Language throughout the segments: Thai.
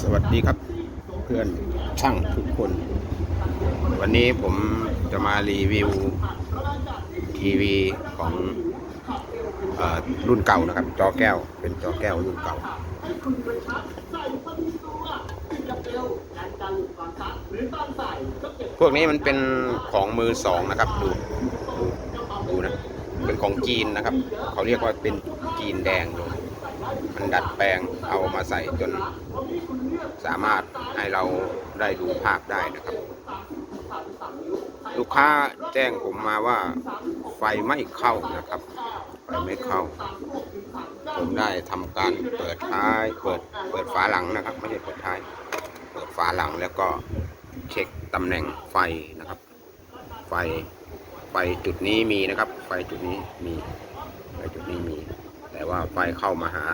สวัสดีครับเพื่อนช่างทุกคน วันนี้ผมจะมารีวิวทีวีของอรุ่นเก่านะครับ จอแก้วเป็นจอแก้วรุ่นเก่า พวกนี้มันเป็นของมือสองนะครับดูดูดูนะเป็นของจีนนะครับ เขาเรียกว่าเป็นจีนแดงเลย มันดัดแปลงเอามาใส่จนสามารถให้เราได้ดูภาพได้นะครับ ลูกค้าแจ้งผมมาว่าไฟไม่เข้านะครับ ไฟไม่เข้า ผมได้ทำการเปิดท้าย เปิดเปิดฝาหลังนะครับ ไม่ใช่เปิดท้าย เปิดฝาหลังแล้วก็เช็คตำแหน่งไฟนะครับ ไฟไฟจุดนี้มีนะครับ ไฟจุดนี้มีไฟจุดนี้มี แต่ว่าไฟเข้ามาหา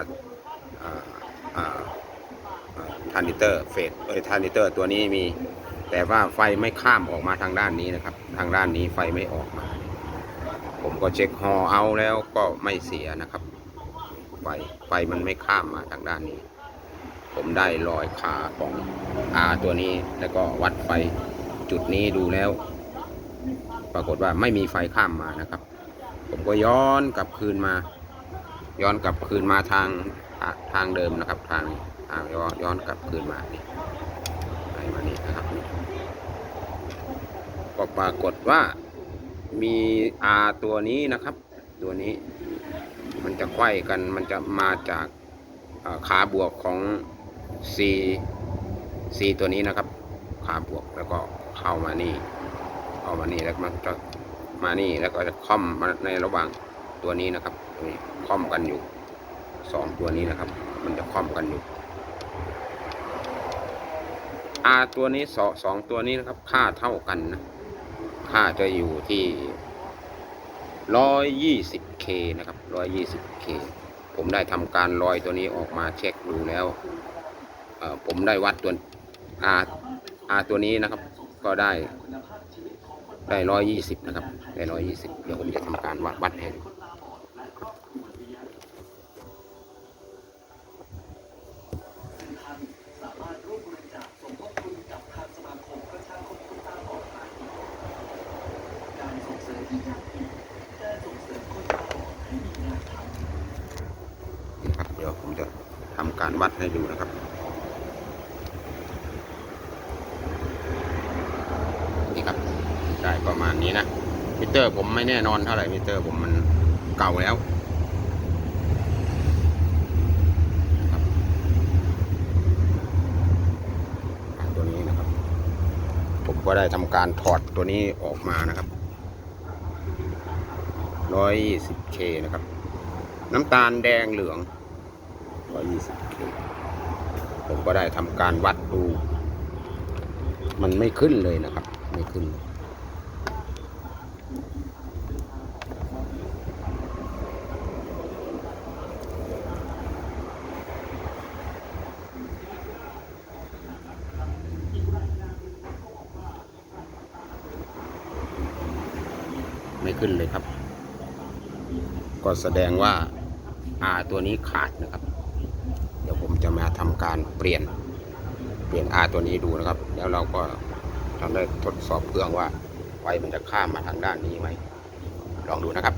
ทานิเตอร์เฟสเอ้ยทานิเตอร์ตัวนี้มี แต่ว่าไฟไม่ข้ามออกมาทางด้านนี้นะครับ ทางด้านนี้ไฟไม่ออกมา ผมก็เช็คฮอเอาแล้วก็ไม่เสียนะครับ ไฟไฟมันไม่ข้ามมาทางด้านนี้ ผมได้รอยขาของอาตัวนี้แล้วก็วัดไฟจุดนี้ดูแล้ว ปรากฏว่าไม่มีไฟข้ามมานะครับ ผมก็ย้อนกลับคืนมา ย้อนกลับคืนมาทางทางเดิมนะครับ ทางทางย้อนย้อนกลับคืนมานี่ไปมานี่นะครับนี่ก็ปรากฏว่ามีอาตัวนี้นะครับ ตัวนี้ มันจะไขว้กันมันจะมาจากขาบวกของ C C ตัวนี้นะครับ ขาบวกแล้วก็เข้ามานี่เข้ามานี่แล้วมันจะมานี่แล้วก็จะค่อมมาในระหว่าง ตัวนี้นะครับตัวนี้ค่อมกันอยู่สองตัวนี้นะครับ มันจะค่อมกันอยู่ R ตัวนี้สองสองตัวนี้นะครับ ค่าเท่ากันนะ ค่าจะอยู่ที่ร้อยยี่สิบเคนะครับร้อยยี่สิบเคผมได้ทำการลอยตัวนี้ออกมาเช็คดูแล้ว ผมได้วัดตัว R R ตัวนี้นะครับ ก็ได้ได้ร้อยยี่สิบนะครับ ได้ร้อยยี่สิบเดี๋ยวผมจะทำการวัดวัดให้ดู นี่ครับเดี๋ยว ผมจะทำการวัดให้ดูนะครับนี่ครับได้ประมาณนี้นะมิเตอร์ผมไม่แน่นอนเท่าไหร่มิเตอร์ผมมันเก่าแล้วตัวนี้นะครับ ผมก็ได้ทำการถอดตัวนี้ออกมานะครับ 120K นะครับ น้ำตาลแดงเหลือง 120K ผมก็ได้ทำการวัดดู มันไม่ขึ้นเลยนะครับ ไม่ขึ้น ไม่ขึ้นเลยครับ ก็แสดงว่า R ตัวนี้ขาดนะครับ จะมาทำการเปลี่ยนเปลี่ยน R ตัวนี้ดูนะครับ แล้วเราก็ทำได้ทดสอบเครื่องว่าไฟมันจะข้ามมาทางด้านนี้ไหมลองดูนะครับ